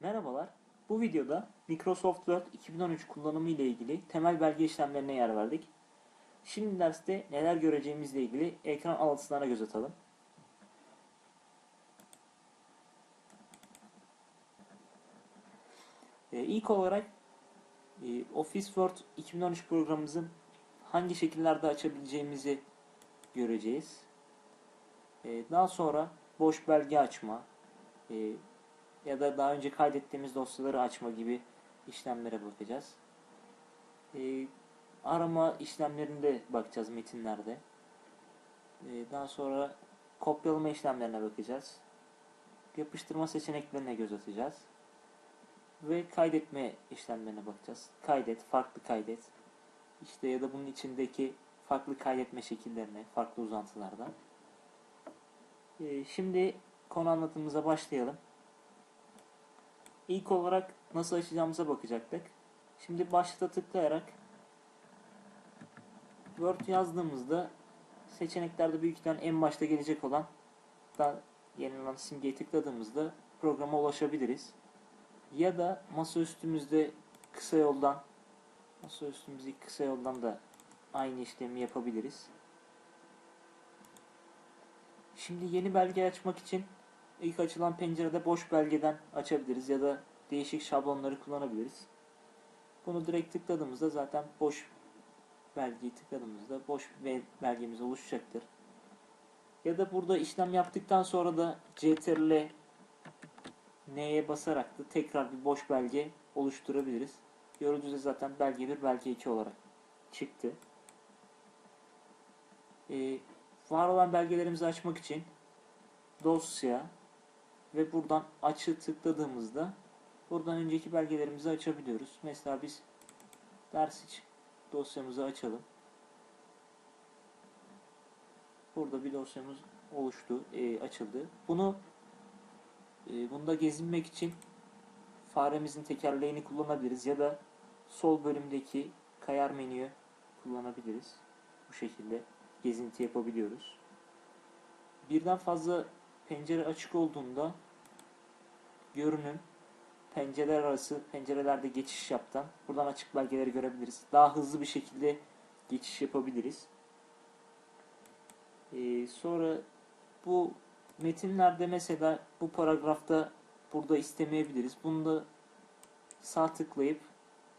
Merhabalar. Bu videoda Microsoft Word 2013 kullanımı ile ilgili temel belge işlemlerine yer verdik. Şimdi derste neler göreceğimizle ilgili ekran alıntılarına göz atalım. Ee, ilk olarak e, Office Word 2013 programımızın hangi şekillerde açabileceğimizi göreceğiz. Ee, daha sonra boş belge açma, e, ya da daha önce kaydettiğimiz dosyaları açma gibi işlemlere bakacağız. Ee, arama işlemlerinde bakacağız metinlerde. Ee, daha sonra kopyalama işlemlerine bakacağız. Yapıştırma seçeneklerine göz atacağız. Ve kaydetme işlemlerine bakacağız. Kaydet, farklı kaydet. İşte ya da bunun içindeki farklı kaydetme şekillerine, farklı uzantılardan. Ee, şimdi konu anlatımımıza başlayalım. İlk olarak nasıl açacağımıza bakacaktık. Şimdi başta tıklayarak Word yazdığımızda seçeneklerde büyük ihtimal en başta gelecek olan da yenilen simgeyi tıkladığımızda programa ulaşabiliriz. Ya da masaüstümüzde kısa yoldan masaüstümüzdeki kısa yoldan da aynı işlemi yapabiliriz. Şimdi yeni belge açmak için ilk açılan pencerede boş belgeden açabiliriz ya da değişik şablonları kullanabiliriz. Bunu direkt tıkladığımızda zaten boş belgeyi tıkladığımızda boş belgemiz oluşacaktır. Ya da burada işlem yaptıktan sonra da CTRL N'ye basarak da tekrar bir boş belge oluşturabiliriz. Gördüğünüzde zaten belge 1, belge 2 olarak çıktı. Ee, var olan belgelerimizi açmak için dosya ve buradan açı tıkladığımızda buradan önceki belgelerimizi açabiliyoruz. Mesela biz ders için dosyamızı açalım. Burada bir dosyamız oluştu, e, açıldı. Bunu e, bunda gezinmek için faremizin tekerleğini kullanabiliriz ya da sol bölümdeki kayar menüyü kullanabiliriz. Bu şekilde gezinti yapabiliyoruz. Birden fazla pencere açık olduğunda görünüm pencereler arası pencerelerde geçiş yaptan buradan açık belgeleri görebiliriz. Daha hızlı bir şekilde geçiş yapabiliriz. Ee, sonra bu metinlerde mesela bu paragrafta burada istemeyebiliriz. Bunu da sağ tıklayıp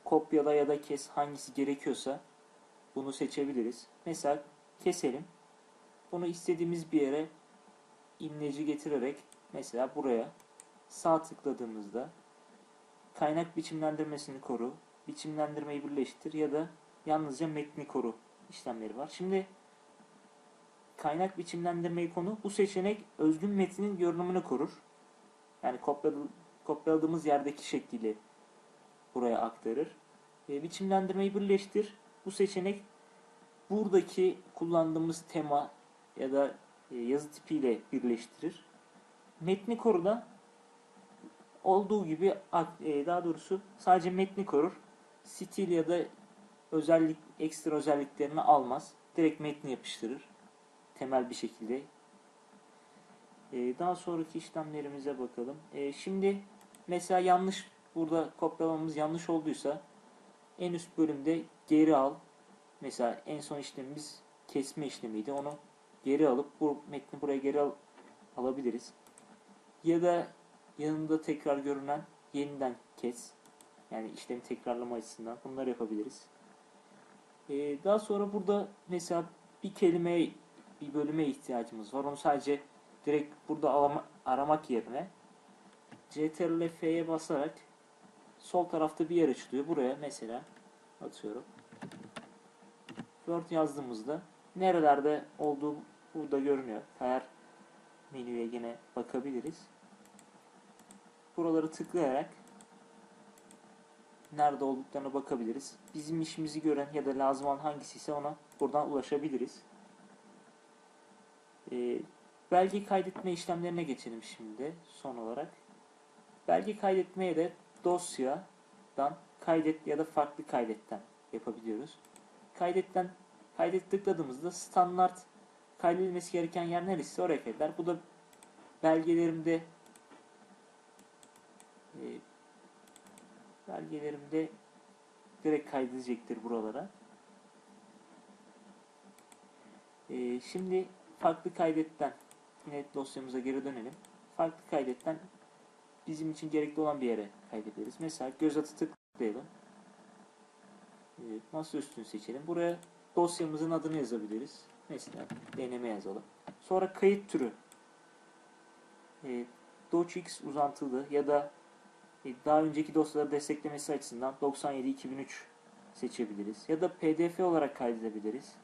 kopyala ya da kes hangisi gerekiyorsa bunu seçebiliriz. Mesela keselim. Bunu istediğimiz bir yere imleci getirerek mesela buraya sağ tıkladığımızda kaynak biçimlendirmesini koru, biçimlendirmeyi birleştir ya da yalnızca metni koru işlemleri var. Şimdi kaynak biçimlendirmeyi konu bu seçenek özgün metnin görünümünü korur. Yani kopyaladığımız yerdeki şekliyle buraya aktarır. E, biçimlendirmeyi birleştir. Bu seçenek buradaki kullandığımız tema ya da yazı tipiyle birleştirir. Metni koruda olduğu gibi e, daha doğrusu sadece metni korur. Stil ya da özellik ekstra özelliklerini almaz. Direkt metni yapıştırır. Temel bir şekilde. E, daha sonraki işlemlerimize bakalım. Şimdi mesela yanlış burada kopyalamamız yanlış olduysa en üst bölümde geri al. Mesela en son işlemimiz kesme işlemiydi. Onu geri alıp bu metni buraya geri al, alabiliriz. Ya da yanında tekrar görünen yeniden kes. Yani işlemi tekrarlama açısından bunları yapabiliriz. Ee, daha sonra burada mesela bir kelimeye bir bölüme ihtiyacımız var. Onu sadece direkt burada arama, aramak yerine CTRL F'ye basarak sol tarafta bir yer açılıyor. Buraya mesela atıyorum. Word yazdığımızda nerelerde olduğu burada görünüyor. Eğer menüye yine bakabiliriz. Buraları tıklayarak nerede olduklarına bakabiliriz. Bizim işimizi gören ya da lazım olan hangisi ise ona buradan ulaşabiliriz. Ee, belge kaydetme işlemlerine geçelim şimdi son olarak. Belge kaydetmeye de dosyadan kaydet ya da farklı kaydetten yapabiliyoruz. Kaydetten kaydet tıkladığımızda standart kaydedilmesi gereken yer neresi oraya kaydeder. Bu da belgelerimde E, belgelerim de direkt kaydedecektir buralara. E, şimdi farklı kaydetten yine dosyamıza geri dönelim. Farklı kaydetten bizim için gerekli olan bir yere kaydedebiliriz. Mesela göz atı tıklayalım. E, masa üstünü seçelim. Buraya dosyamızın adını yazabiliriz. Mesela deneme yazalım. Sonra kayıt türü. E, docx uzantılı ya da e, daha önceki dosyaları desteklemesi açısından 97-2003 seçebiliriz. Ya da pdf olarak kaydedebiliriz.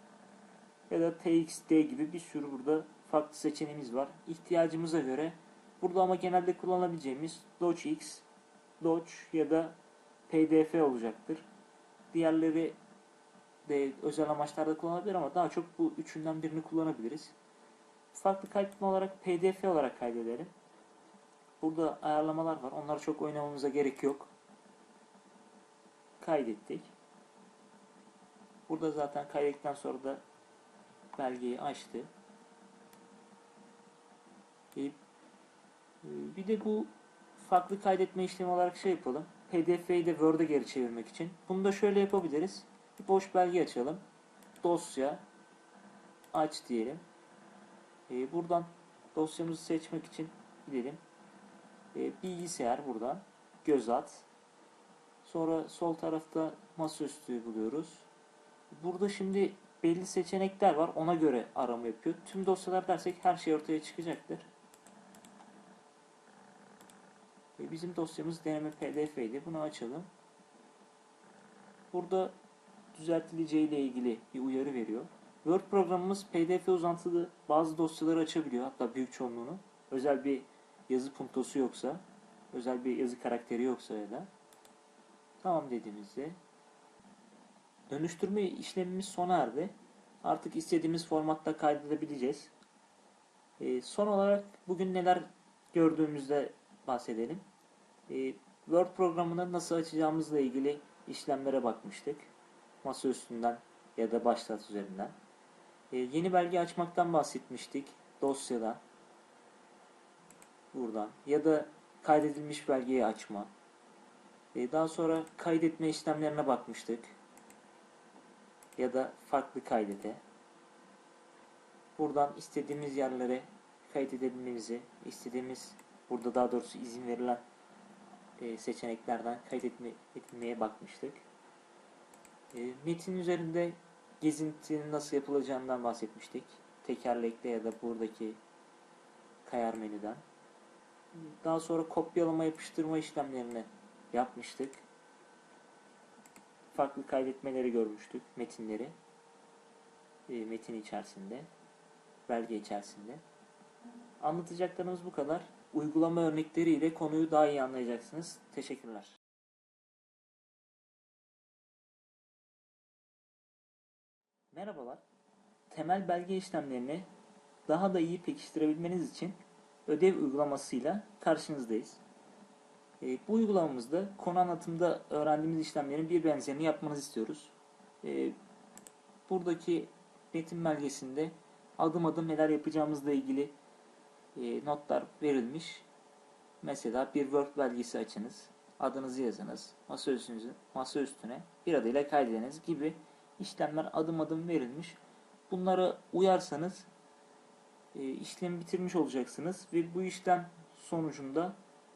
Ya da txt gibi bir sürü burada farklı seçeneğimiz var. İhtiyacımıza göre burada ama genelde kullanabileceğimiz docx, doc ya da pdf olacaktır. Diğerleri de özel amaçlarda kullanılabilir ama daha çok bu üçünden birini kullanabiliriz. Farklı kaydetme olarak pdf olarak kaydedelim. Burada ayarlamalar var. Onları çok oynamamıza gerek yok. Kaydettik. Burada zaten kaydettikten sonra da belgeyi açtı. E, Bir de bu farklı kaydetme işlemi olarak şey yapalım. PDF'yi de Word'e geri çevirmek için. Bunu da şöyle yapabiliriz. Bir boş belge açalım. Dosya aç diyelim. E, buradan dosyamızı seçmek için gidelim. E, bilgisayar buradan. Göz at. Sonra sol tarafta masaüstü buluyoruz. Burada şimdi belli seçenekler var. Ona göre arama yapıyor. Tüm dosyalar dersek her şey ortaya çıkacaktır. E, bizim dosyamız deneme pdf idi. Bunu açalım. Burada düzeltileceği ile ilgili bir uyarı veriyor. Word programımız pdf uzantılı bazı dosyaları açabiliyor. Hatta büyük çoğunluğunu. Özel bir yazı puntosu yoksa, özel bir yazı karakteri yoksa ya da tamam dediğimizde dönüştürme işlemimiz sona erdi. Artık istediğimiz formatta kaydedebileceğiz. Ee, son olarak bugün neler gördüğümüzde bahsedelim. Ee, Word programını nasıl açacağımızla ilgili işlemlere bakmıştık. Masa üstünden ya da başlat üzerinden. Ee, yeni belge açmaktan bahsetmiştik. Dosyada buradan ya da kaydedilmiş belgeyi açma. Ee, daha sonra kaydetme işlemlerine bakmıştık. Ya da farklı kaydete. Buradan istediğimiz yerlere kaydedebilmemizi, istediğimiz burada daha doğrusu izin verilen e, seçeneklerden kaydetmeye bakmıştık. E, metin üzerinde gezintinin nasıl yapılacağından bahsetmiştik. Tekerlekle ya da buradaki kayar menüden. Daha sonra kopyalama yapıştırma işlemlerini yapmıştık. Farklı kaydetmeleri görmüştük, metinleri. E, metin içerisinde, belge içerisinde. Anlatacaklarımız bu kadar. Uygulama örnekleriyle konuyu daha iyi anlayacaksınız. Teşekkürler. Merhabalar. Temel belge işlemlerini daha da iyi pekiştirebilmeniz için ödev uygulamasıyla karşınızdayız. E, bu uygulamamızda konu anlatımda öğrendiğimiz işlemlerin bir benzerini yapmanızı istiyoruz. E, buradaki metin belgesinde adım adım neler yapacağımızla ilgili e, notlar verilmiş. Mesela bir Word belgesi açınız, adınızı yazınız, masa, üstüne bir adıyla kaydediniz gibi işlemler adım adım verilmiş. Bunlara uyarsanız e, işlemi bitirmiş olacaksınız ve bu işlem sonucunda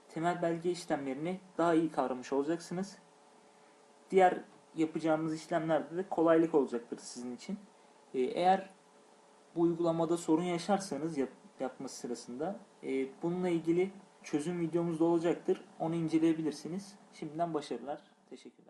temel belge işlemlerini daha iyi kavramış olacaksınız. Diğer yapacağımız işlemlerde de kolaylık olacaktır sizin için. E, eğer bu uygulamada sorun yaşarsanız yap, yapması sırasında e, bununla ilgili çözüm videomuz da olacaktır. Onu inceleyebilirsiniz. Şimdiden başarılar. Teşekkürler.